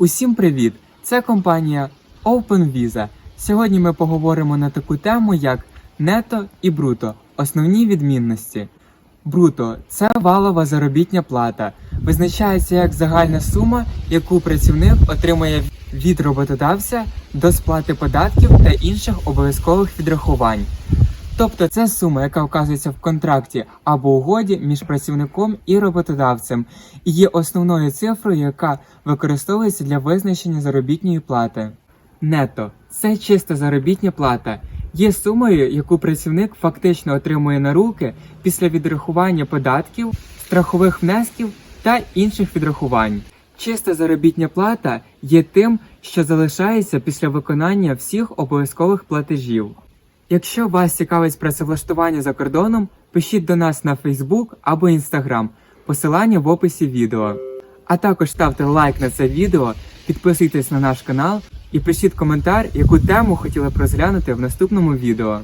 Усім привіт! Це компанія OpenVisa. Сьогодні ми поговоримо на таку тему, як нето і бруто основні відмінності. Бруто це валова заробітня плата, визначається як загальна сума, яку працівник отримує від роботодавця до сплати податків та інших обов'язкових відрахувань. Тобто це сума, яка вказується в контракті або угоді між працівником і роботодавцем, і є основною цифрою, яка використовується для визначення заробітної плати. Нето це чиста заробітня плата, є сумою, яку працівник фактично отримує на руки після відрахування податків, страхових внесків та інших відрахувань. Чиста заробітня плата є тим, що залишається після виконання всіх обов'язкових платежів. Якщо вас цікавить працевлаштування за кордоном, пишіть до нас на Facebook або Instagram, посилання в описі відео. А також ставте лайк на це відео, підписуйтесь на наш канал і пишіть коментар, яку тему хотіли б розглянути в наступному відео.